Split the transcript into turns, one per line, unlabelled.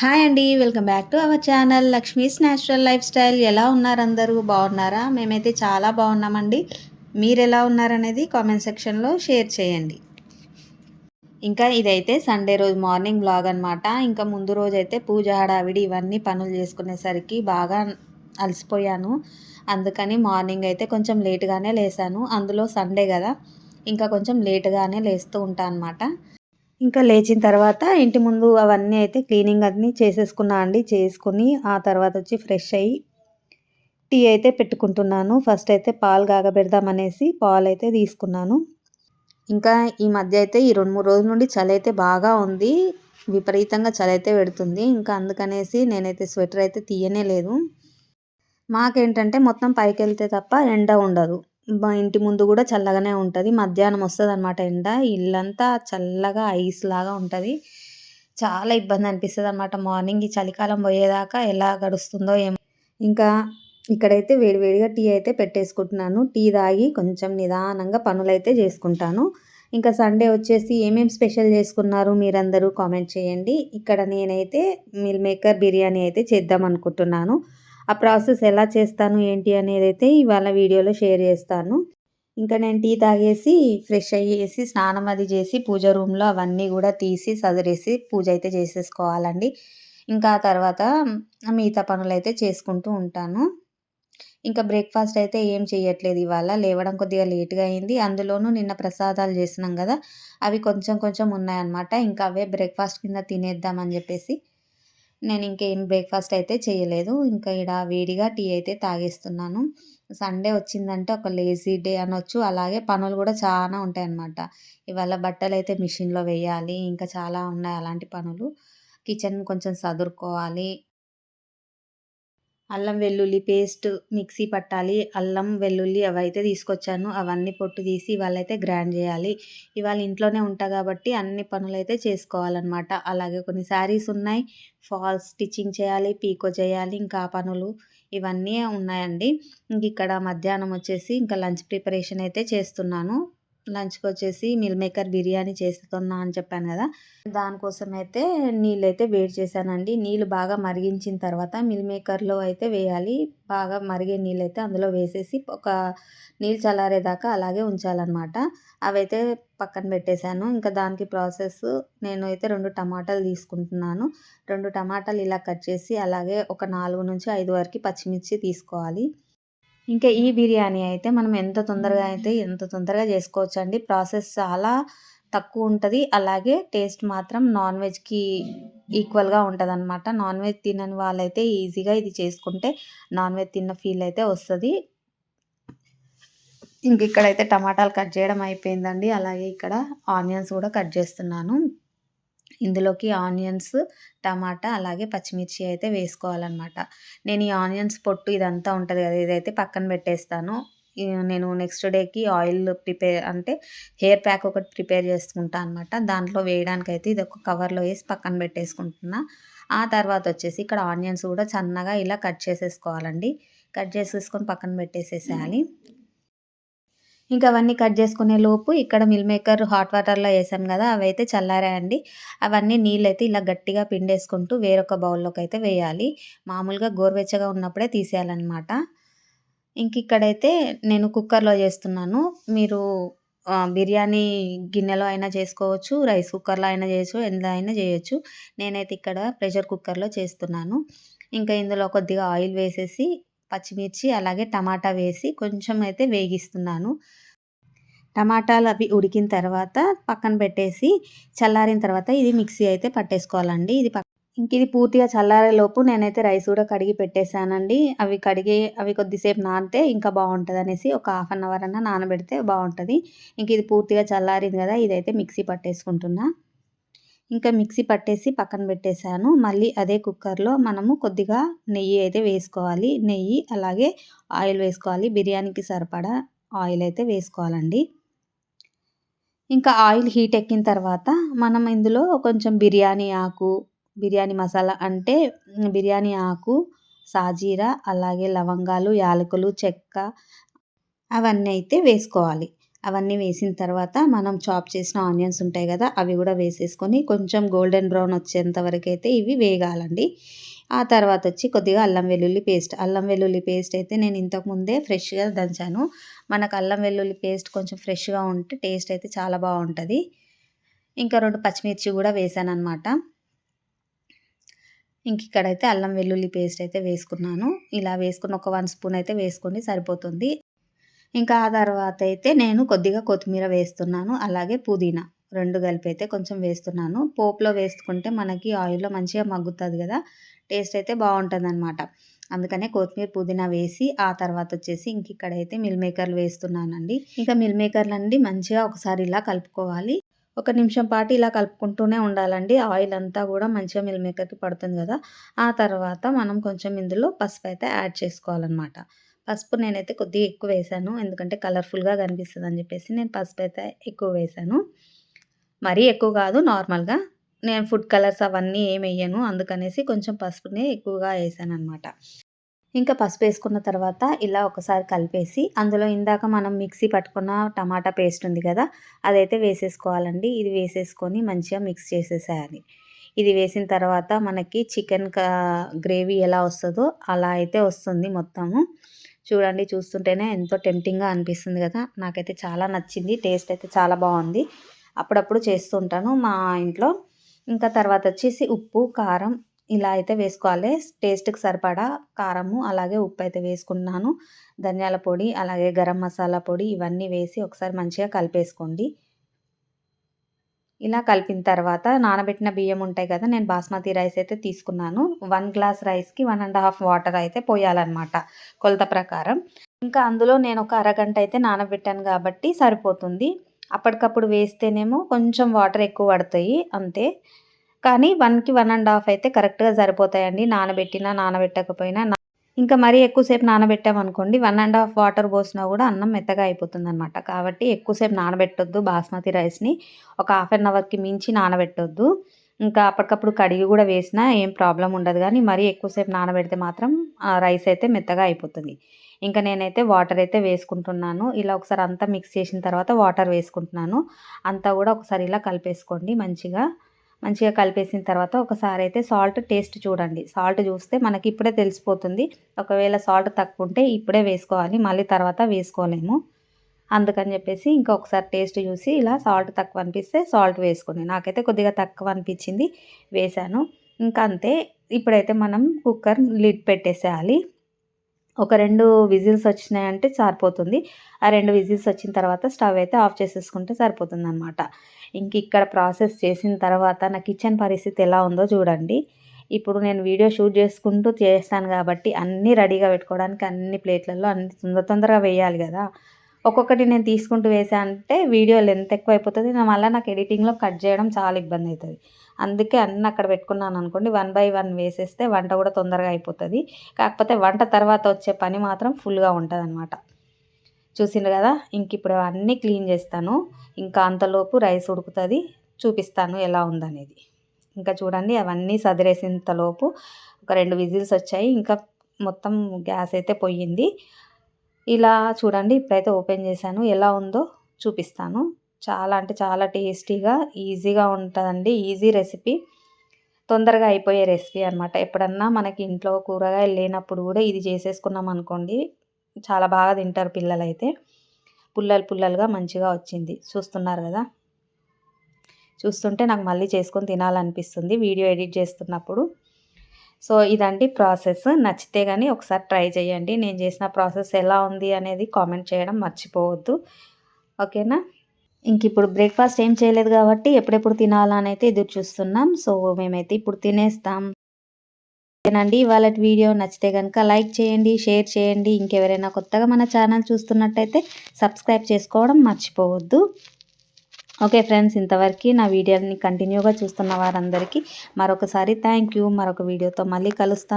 Hi అండి welcome back to our channel Lakshmi's natural lifestyle ఎలా ఉన్నారు అందరూ? బాగున్నారా? మేమైతే చాలా బాగున్నామండి మీరు ఎలా ఉన్నారనేది కామెంట్ సెక్షన్లో షేర్ చేయండి. ఇంకా ఇదైతే సండే రోజు మార్నింగ్ బ్లాగ్ అనమాట ఇంకా ముందు రోజు అయితే పూజ హడావిడి ఇవన్నీ పనులు చేసుకునేసరికి బాగా అలసిపోయాను. అందుకని మార్నింగ్ అయితే కొంచెం లేట్గానే లేసాను. అందులో సండే కదా. ఇంకా కొంచెం లేట్గానే లేస్తూ ఉంటాను అనమాట ఇంకా లేచిన తర్వాత ఇంటి ముందు అవన్నీ అయితే క్లీనింగ్ అన్నీ చేసేసుకున్నా అండి. చేసుకుని ఆ తర్వాత వచ్చి ఫ్రెష్ అయ్యి టీ అయితే పెట్టుకుంటున్నాను. ఫస్ట్ అయితే పాలు కాగబెడదామనేసి పాలు అయితే తీసుకున్నాను. ఇంకా ఈ మధ్య అయితే ఈ రెండు మూడు రోజుల నుండి చలి అయితే బాగా ఉంది. విపరీతంగా చలి అయితే పెడుతుంది. ఇంకా అందుకనేసి నేనైతే స్వెటర్ అయితే తీయనే లేదు. మాకేంటంటే మొత్తం పైకి వెళ్తే తప్ప ఎండ ఉండదు. మా ఇంటి ముందు కూడా చల్లగానే ఉంటుంది. మధ్యాహ్నం వస్తుంది అనమాట ఎండ. ఇల్లంతా చల్లగా ఐస్ లాగా ఉంటుంది. చాలా ఇబ్బంది అనిపిస్తుంది అనమాట మార్నింగ్ ఈ చలికాలం పోయేదాకా ఎలా గడుస్తుందో ఏమో. ఇంకా ఇక్కడైతే వేడివేడిగా టీ అయితే పెట్టేసుకుంటున్నాను. టీ తాగి కొంచెం నిదానంగా పనులైతే చేసుకుంటాను. ఇంకా సండే వచ్చేసి ఏమేమి స్పెషల్ చేసుకున్నారు మీరందరూ కామెంట్ చేయండి. ఇక్కడ నేనైతే మిల్ మేకర్ బిర్యానీ అయితే చేద్దాం అనుకుంటున్నాను. ఆ ప్రాసెస్ ఎలా చేస్తాను ఏంటి అనేది అయితే ఇవాళ వీడియోలో షేర్ చేస్తాను. ఇంకా నేను టీ తాగేసి ఫ్రెష్ అయ్యేసి స్నానం అది చేసి పూజ రూమ్లో అవన్నీ కూడా తీసి సదిరేసి పూజ అయితే చేసేసుకోవాలండి. ఇంకా తర్వాత మిగతా పనులు అయితే చేసుకుంటూ ఉంటాను. ఇంకా బ్రేక్ఫాస్ట్ అయితే ఏం చేయట్లేదు ఇవాళ. లేవడం కొద్దిగా లేట్గా అయింది. అందులోనూ నిన్న ప్రసాదాలు చేసినాం కదా అవి కొంచెం కొంచెం ఉన్నాయన్నమాట. ఇంకా అవే బ్రేక్ఫాస్ట్ కింద తినేద్దామని చెప్పేసి నేను ఇంకేం బ్రేక్ఫాస్ట్ అయితే చేయలేదు. ఇంకా ఇక్కడ వేడిగా టీ అయితే తాగేస్తున్నాను. సండే వచ్చిందంటే ఒక లేజీ డే అనొచ్చు. అలాగే పనులు కూడా చాలా ఉంటాయన్నమాట. ఇవాళ బట్టలు అయితే మిషన్లో వేయాలి. ఇంకా చాలా ఉన్నాయి అలాంటి పనులు. కిచెన్ కొంచెం సదురుకోవాలి. అల్లం వెల్లుల్లి పేస్ట్ మిక్సీ పట్టాలి. అల్లం వెల్లుల్లి అవైతే తీసుకొచ్చాను. అవన్నీ పొట్టు తీసి ఇవాళైతే గ్రైండ్ చేయాలి. ఇవాళ ఇంట్లోనే ఉంటా కాబట్టి అన్ని పనులైతే చేసుకోవాలన్నమాట. అలాగే కొన్ని శారీస్ ఉన్నాయి. ఫాల్స్ స్టిచ్చింగ్ చేయాలి పీకో చేయాలి ఇంకా పనులు ఇవన్నీ ఉన్నాయండి. ఇంక ఇక్కడ మధ్యాహ్నం వచ్చేసి ఇంకా లంచ్ ప్రిపరేషన్ అయితే చేస్తున్నాను. లంచ్కి వచ్చేసి మిల్ మేకర్ బిర్యానీ చేస్తున్నా అని చెప్పాను కదా దానికోసం అయితే నీళ్ళు అయితే వేడి చేశానండి. నీళ్ళు బాగా మరిగించిన తర్వాత మిల్ మేకర్లో అయితే వేయాలి. బాగా మరిగే నీళ్ళు అయితే అందులో వేసేసి ఒక నీళ్ళు చల్లారేదాకా అలాగే ఉంచాలన్నమాట. అవైతే పక్కన పెట్టేశాను. ఇంకా దానికి ప్రాసెస్ నేను అయితే రెండు టమాటాలు తీసుకుంటున్నాను. రెండు టమాటాలు ఇలా కట్ చేసి అలాగే ఒక నాలుగు నుంచి ఐదు వరకు పచ్చిమిర్చి తీసుకోవాలి. ఇంకా ఈ బిర్యానీ అయితే మనం ఎంత తొందరగా అయితే ఎంత తొందరగా చేసుకోవచ్చు అండి ప్రాసెస్ చాలా తక్కువ ఉంటుంది. అలాగే టేస్ట్ మాత్రం నాన్ వెజ్కి ఈక్వల్గా ఉంటుంది అనమాట నాన్ వెజ్ తినని వాళ్ళైతే ఈజీగా ఇది చేసుకుంటే నాన్ వెజ్ తిన్న ఫీల్ అయితే వస్తుంది. ఇంక ఇక్కడైతే టమాటాలు కట్ చేయడం అయిపోయిందండి. అలాగే ఇక్కడ ఆనియన్స్ కూడా కట్ చేస్తున్నాను. ఇందులోకి ఆనియన్స్ టమాటా అలాగే పచ్చిమిర్చి అయితే వేసుకోవాలన్నమాట. నేను ఈ ఆనియన్స్ పొట్టు ఇదంతా ఉంటుంది కదా ఇదైతే పక్కన పెట్టేస్తాను. నేను నెక్స్ట్ డేకి ఆయిల్ ప్రిపేర్ అంటే హెయిర్ ప్యాక్ ఒకటి ప్రిపేర్ చేసుకుంటా అనమాట దాంట్లో వేయడానికి అయితే ఇది ఒక కవర్లో వేసి పక్కన పెట్టేసుకుంటున్నా. ఆ తర్వాత వచ్చేసి ఇక్కడ ఆనియన్స్ కూడా సన్నగా ఇలా కట్ చేసేసుకోవాలండి. కట్ చేసేసుకొని పక్కన పెట్టేసేసేయాలి. ఇంకా అవన్నీ కట్ చేసుకునే లోపు ఇక్కడ మిల్ మేకర్ హాట్ వాటర్లో వేసాం కదా అవైతే చల్లారాయండి. అవన్నీ నీళ్ళు అయితే ఇలా గట్టిగా పిండేసుకుంటూ వేరొక బౌల్లోకి అయితే వేయాలి. మామూలుగా గోరువెచ్చగా ఉన్నప్పుడే తీసేయాలన్నమాట. ఇంక ఇక్కడైతే నేను కుక్కర్లో చేస్తున్నాను. మీరు బిర్యానీ గిన్నెలో అయినా చేసుకోవచ్చు రైస్ కుక్కర్లో అయినా చేయొచ్చు ఎందులో అయినా చేయొచ్చు. నేనైతే ఇక్కడ ప్రెషర్ కుక్కర్లో చేస్తున్నాను. ఇంకా ఇందులో కొద్దిగా ఆయిల్ వేసేసి పచ్చిమిర్చి అలాగే టమాటా వేసి కొంచెం అయితే వేగిస్తున్నాను. టమాటాలు అవి ఉడికిన తర్వాత పక్కన పెట్టేసి చల్లారిన తర్వాత ఇది మిక్సీ అయితే పట్టేసుకోవాలండి. ఇది ఇంక ఇది పూర్తిగా చల్లారేలోపు నేనైతే రైస్ కూడా కడిగి పెట్టేశానండి. అవి కడిగి అవి కొద్దిసేపు నానితే ఇంకా బాగుంటుంది అనేసి ఒక హాఫ్ అన్ అవర్ అన్న నానబెడితే బాగుంటుంది. ఇంక ఇది పూర్తిగా చల్లారింది కదా ఇదైతే మిక్సీ పట్టేసుకుంటున్నా. ఇంకా మిక్సీ పట్టేసి పక్కన పెట్టేశాను. మళ్ళీ అదే కుక్కర్లో మనము కొద్దిగా నెయ్యి అయితే వేసుకోవాలి. నెయ్యి అలాగే ఆయిల్ వేసుకోవాలి. బిర్యానీకి సరిపడా ఆయిల్ అయితే వేసుకోవాలండి. ఇంకా ఆయిల్ హీట్ ఎక్కిన తర్వాత మనం ఇందులో కొంచెం బిర్యానీ ఆకు బిర్యానీ మసాలా అంటే బిర్యానీ ఆకు సాజీరా అలాగే లవంగాలు యాలకులు చెక్క అవన్నీ అయితే వేసుకోవాలి. అవన్నీ వేసిన తర్వాత మనం చాప్ చేసిన ఆనియన్స్ ఉంటాయి కదా అవి కూడా వేసేసుకొని కొంచెం గోల్డెన్ బ్రౌన్ వచ్చేంత వరకు అయితే ఇవి వేగాలండి. ఆ తర్వాత వచ్చి కొద్దిగా అల్లం వెల్లుల్లి పేస్ట్. అల్లం వెల్లుల్లి పేస్ట్ అయితే నేను ఇంతకుముందే ఫ్రెష్గా దంచాను. మనకు అల్లం వెల్లుల్లి పేస్ట్ కొంచెం ఫ్రెష్గా ఉంటే టేస్ట్ అయితే చాలా బాగుంటుంది. ఇంకా రెండు పచ్చిమిర్చి కూడా వేసాను అనమాట ఇంక ఇక్కడైతే అల్లం వెల్లుల్లి పేస్ట్ అయితే వేసుకున్నాను. ఇలా వేసుకుని ఒక వన్ స్పూన్ అయితే వేసుకోండి సరిపోతుంది. ఇంకా ఆ తర్వాత అయితే నేను కొద్దిగా కొత్తిమీర వేస్తున్నాను అలాగే పుదీనా. రెండు కలిపి అయితే కొంచెం వేస్తున్నాను. పోపులో వేసుకుంటే మనకి ఆయిల్లో మంచిగా మగ్గుతుంది కదా టేస్ట్ అయితే బాగుంటుంది అనమాట అందుకనే కొత్తిమీర పుదీనా వేసి ఆ తర్వాత వచ్చేసి ఇంక ఇక్కడైతే మిల్ మేకర్లు వేస్తున్నానండి. ఇంకా మిల్ మేకర్లు అండి మంచిగా ఒకసారి ఇలా కలుపుకోవాలి. ఒక నిమిషం పాటు ఇలా కలుపుకుంటూనే ఉండాలండి. ఆయిల్ అంతా కూడా మంచిగా మిల్ మేకర్కి పడుతుంది కదా ఆ తర్వాత మనం కొంచెం ఇందులో పసుపు అయితే యాడ్ చేసుకోవాలన్నమాట. పసుపు నేనైతే కొద్దిగా ఎక్కువ వేసాను. ఎందుకంటే కలర్ఫుల్గా కనిపిస్తుంది అని చెప్పేసి నేను పసుపు అయితే ఎక్కువ వేసాను. మరీ ఎక్కువ కాదు నార్మల్గా. నేను ఫుడ్ కలర్స్ అవన్నీ ఏమి వేయను అందుకనేసి కొంచెం పసుపునే ఎక్కువగా వేసాను అనమాట ఇంకా పసుపు వేసుకున్న తర్వాత ఇలా ఒకసారి కలిపేసి అందులో ఇందాక మనం మిక్సీ పట్టుకున్న టమాటా పేస్ట్ ఉంది కదా అదైతే వేసేసుకోవాలండి. ఇది వేసేసుకొని మంచిగా మిక్స్ చేసేసేయాలి. ఇది వేసిన తర్వాత మనకి చికెన్ గ్రేవీ ఎలా వస్తుందో అలా అయితే వస్తుంది మొత్తము. చూడండి చూస్తుంటేనే ఎంతో టెంప్టింగ్గా అనిపిస్తుంది కదా. నాకైతే చాలా నచ్చింది. టేస్ట్ అయితే చాలా బాగుంది. అప్పుడప్పుడు చేస్తుంటాను మా ఇంట్లో. ఇంకా తర్వాత వచ్చేసి ఉప్పు కారం ఇలా అయితే వేసుకోవాలి. టేస్ట్కి సరిపడా కారము అలాగే ఉప్పు అయితే వేసుకున్నాను. ధనియాల పొడి అలాగే గరం మసాలా పొడి ఇవన్నీ వేసి ఒకసారి మంచిగా కలిపేసుకోండి. ఇలా కలిపిన తర్వాత నానబెట్టిన బియ్యం ఉంటాయి కదా నేను బాస్మతి రైస్ అయితే తీసుకున్నాను. వన్ గ్లాస్ రైస్కి వన్ అండ్ హాఫ్ వాటర్ అయితే పోయాలన్నమాట కొలత ప్రకారం. ఇంకా అందులో నేను ఒక అరగంట అయితే నానబెట్టాను కాబట్టి సరిపోతుంది. అప్పటికప్పుడు వేస్తేనేమో కొంచెం వాటర్ ఎక్కువ పడతాయి అంతే. కానీ వన్కి వన్ అండ్ హాఫ్ అయితే కరెక్ట్గా సరిపోతాయండి. నానబెట్టినా నానబెట్టకపోయినా. ఇంకా మరీ ఎక్కువసేపు నానబెట్టామనుకోండి వన్ అండ్ హాఫ్ వాటర్ పోసినా కూడా అన్నం మెత్తగా అయిపోతుంది అనమాట కాబట్టి ఎక్కువసేపు నానబెట్టొద్దు బాస్మతి రైస్ని. ఒక హాఫ్ అన్ అవర్కి మించి నానబెట్టొద్దు. ఇంకా అప్పటికప్పుడు కడిగి కూడా వేసినా ఏం ప్రాబ్లం ఉండదు. కానీ మరీ ఎక్కువసేపు నానబెడితే మాత్రం రైస్ అయితే మెత్తగా అయిపోతుంది. ఇంకా నేనైతే వాటర్ అయితే వేసుకుంటున్నాను. ఇలా ఒకసారి అంతా మిక్స్ చేసిన తర్వాత వాటర్ వేసుకుంటున్నాను. అంతా కూడా ఒకసారి ఇలా కలిపేసుకోండి మంచిగా. మంచిగా కలిపేసిన తర్వాత ఒకసారి అయితే సాల్ట్ టేస్ట్ చూడండి. సాల్ట్ చూస్తే మనకి ఇప్పుడే తెలిసిపోతుంది. ఒకవేళ సాల్ట్ తక్కువ ఉంటే ఇప్పుడే వేసుకోవాలి. మళ్ళీ తర్వాత వేసుకోలేము. అందుకని చెప్పేసి ఇంకొకసారి టేస్ట్ చూసి ఇలా సాల్ట్ తక్కువ అనిపిస్తే సాల్ట్ వేసుకోండి. నాకైతే కొద్దిగా తక్కువ అనిపించింది. వేశాను. ఇంకా అంతే. ఇప్పుడైతే మనం కుక్కర్ లిడ్ పెట్టేసేయాలి. ఒక రెండు విజిల్స్ వచ్చినాయంటే సరిపోతుంది. ఆ రెండు విజిల్స్ వచ్చిన తర్వాత స్టవ్ అయితే ఆఫ్ చేసేసుకుంటే సరిపోతుంది అనమాట ఇంక ఇక్కడ ప్రాసెస్ చేసిన తర్వాత నా కిచెన్ పరిస్థితి ఎలా ఉందో చూడండి. ఇప్పుడు నేను వీడియో షూట్ చేసుకుంటూ చేస్తాను కాబట్టి అన్నీ రెడీగా పెట్టుకోవడానికి అన్ని ప్లేట్లలో అన్ని తొందర తొందరగా వేయాలి కదా. ఒక్కొక్కటి నేను తీసుకుంటూ వేసా అంటే వీడియో లెంత్ ఎక్కువ అయిపోతుంది మళ్ళీ నాకు ఎడిటింగ్లో కట్ చేయడం చాలా ఇబ్బంది అవుతుంది అందుకే అన్నీ అక్కడ పెట్టుకున్నాను అనుకోండి వన్ బై వన్ వేసేస్తే వంట కూడా తొందరగా అయిపోతుంది. కాకపోతే వంట తర్వాత వచ్చే పని మాత్రం ఫుల్గా ఉంటుంది అనమాట చూసిండ్రు కదా ఇంక ఇప్పుడు అన్నీ క్లీన్ చేస్తాను. ఇంకా అంతలోపు రైస్ ఉడుకుతుంది. చూపిస్తాను ఎలా ఉందనేది. ఇంకా చూడండి అవన్నీ సదిరేసినంతలోపు ఒక రెండు విజిల్స్ వచ్చాయి. ఇంకా మొత్తం గ్యాస్ అయితే పోయింది. ఇలా చూడండి ఇప్పుడైతే ఓపెన్ చేశాను. ఎలా ఉందో చూపిస్తాను. చాలా అంటే చాలా టేస్టీగా ఈజీగా ఉంటుందండి. Easy recipe. తొందరగా అయిపోయే రెసిపీ అనమాట ఎప్పుడన్నా మనకి ఇంట్లో కూరగాయలు లేనప్పుడు కూడా ఇది చేసేసుకున్నాం అనుకోండి చాలా బాగా తింటారు పిల్లలైతే. పుల్లలు పుల్లలుగా మంచిగా వచ్చింది. చూస్తున్నారు కదా? చూస్తుంటే నాకు మళ్ళీ చేసుకొని తినాలనిపిస్తుంది. వీడియో ఎడిట్ చేస్తున్నప్పుడు. సో ఇదండి ప్రాసెస్. నచ్చితే కానీ ఒకసారి ట్రై చేయండి. నేను చేసిన ప్రాసెస్ ఎలా ఉంది అనేది కామెంట్ చేయడం మర్చిపోవద్దు. ఓకేనా? ఇంక ఇప్పుడు బ్రేక్ఫాస్ట్ ఏం చేయలేదు కాబట్టి ఎప్పుడెప్పుడు తినాలనైతే ఎదురు చూస్తున్నాం. సో మేమైతే ఇప్పుడు తినేస్తాం. ఓకేనండి. ఇవాళ వీడియో నచ్చితే కనుక లైక్ చేయండి షేర్ చేయండి. ఇంకెవరైనా కొత్తగా మన ఛానల్ చూస్తున్నట్టయితే సబ్స్క్రైబ్ చేసుకోవడం మర్చిపోవద్దు. ఓకే ఫ్రెండ్స్ ఇంతవరకు నా వీడియోని కంటిన్యూగా చూస్తున్న వారందరికీ మరొకసారి థ్యాంక్ యూ. మరొక వీడియోతో మళ్ళీ కలుస్తాను